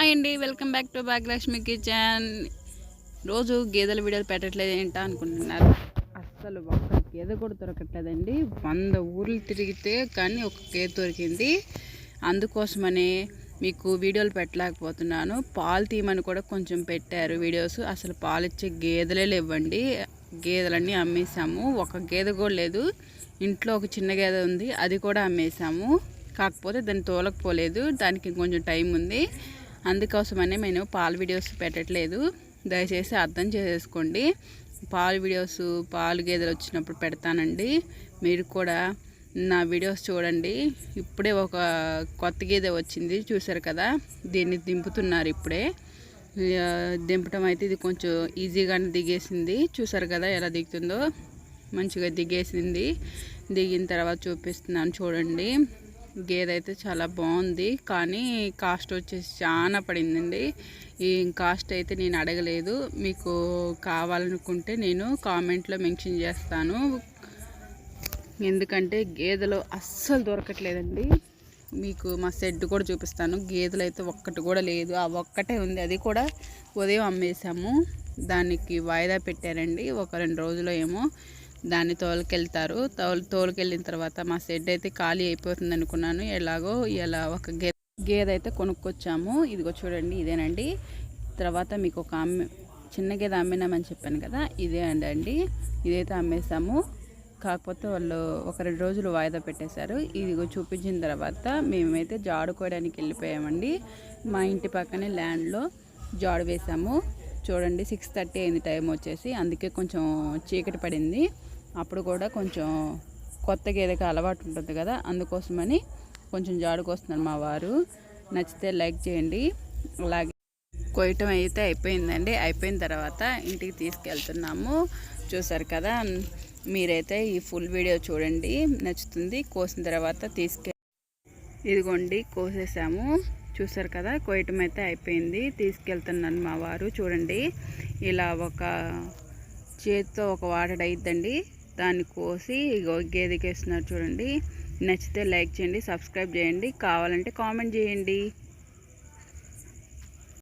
Hi అండి welcome back to Bhagyalakshmi kitchen రోజు గేదెల వీడియోలు పెట్టట్లేదు ఏంటా అనుకుంటున్నారు? అస్సలు ఒక్క గేదె కూడా దొరకట్లేదండి. వంద ఊర్లు తిరిగితే కానీ ఒక గేదె దొరికింది. అందుకోసమనే మీకు వీడియోలు పెట్టలేకపోతున్నాను. పాలు తీయమని కూడా కొంచెం పెట్టారు వీడియోస్. అసలు పాలు ఇచ్చే గేదెలే లేవండి. గేదెలన్నీ అమ్మేసాము ఒక గేదె కూడా లేదు. ఇంట్లో ఒక చిన్న గేదె ఉంది. అది కూడా అమ్మేసాము కాకపోతే దాన్ని తోలకపోలేదు. దానికి కొంచెం టైం ఉంది. అందుకోసమనే నేను పాల వీడియోస్ పెట్టట్లేదు. దయచేసి అర్థం చేసుకోండి. పాల వీడియోస్ పాలు గేదెలు వచ్చినప్పుడు పెడతానండి. మీరు కూడా నా వీడియోస్ చూడండి. ఇప్పుడే ఒక కొత్త గేదె వచ్చింది చూసారు కదా? దీన్ని దింపుతున్నారు ఇప్పుడే. దింపటం అయితే ఇది కొంచెం ఈజీగానే దిగేసింది. చూసారు కదా ఎలా దిగుతుందో? మంచిగా దిగేసింది. దిగిన తర్వాత చూపిస్తున్నాను చూడండి. గేదె అయితే చాలా బాగుంది. కానీ కాస్ట్ వచ్చేసి చాలా పడిందండి. ఈ కాస్ట్ అయితే నేను అడగలేదు. మీకు కావాలనుకుంటే నేను కామెంట్లో మెన్షన్ చేస్తాను. ఎందుకంటే గేదెలు అస్సలు దొరకట్లేదండి. మీకు మా షెడ్ కూడా చూపిస్తాను. గేదెలు అయితే ఒక్కటి కూడా లేదు. ఆ ఒక్కటే ఉంది. అది కూడా ఉదయం అమ్మేశాము. దానికి వాయిదా పెట్టారండి. ఒక రెండు రోజులు ఏమో. దాన్ని తోలుకెళ్తారు. తోలు తోలుకెళ్ళిన తర్వాత మా షెడ్ అయితే ఖాళీ అయిపోతుంది అనుకున్నాను. ఎలాగో ఇలా ఒక గే గేదె అయితే కొనుక్కొచ్చాము. ఇదిగో చూడండి ఇదేనండి. తర్వాత మీకు ఒక అమ్మ చిన్న గేదె అమ్మినామని చెప్పాను కదా ఇదే అండి ఇదైతే అమ్మేసాము కాకపోతే వాళ్ళు ఒక రెండు రోజులు వాయిదా పెట్టేశారు. ఇదిగో చూపించిన తర్వాత మేమైతే జాడుకోవడానికి వెళ్ళిపోయామండి. మా ఇంటి పక్కనే ల్యాండ్లో జాడు వేసాము చూడండి సిక్స్ థర్టీ అయింది టైం వచ్చేసి. అందుకే కొంచెం చీకటి పడింది. అప్పుడు కూడా కొంచెం కొత్త గేదెకి అలవాటు ఉంటుంది కదా అందుకోసమని కొంచెం జాడుకొస్తున్నారు మా వారు. నచ్చితే లైక్ చేయండి. అలాగే కొయ్యటం అయితే అయిపోయిందండి. అయిపోయిన తర్వాత ఇంటికి తీసుకెళ్తున్నాము. చూసారు కదా మీరైతే ఈ ఫుల్ వీడియో చూడండి. నచ్చుతుంది. కోసిన తర్వాత తీసుకె ఇదిగోండి కోసేసాము. చూసారు కదా కొయ్యటం అయితే అయిపోయింది. తీసుకెళ్తున్నాను మా వారు. చూడండి ఇలా ఒక చేతితో ఒక వాటర్ అయిద్దండి దాన్ని కోసి గేదెకి వేస్తున్నారు చూడండి. నచ్చితే లైక్ చేయండి సబ్స్క్రైబ్ చేయండి. కావాలంటే కామెంట్ చేయండి.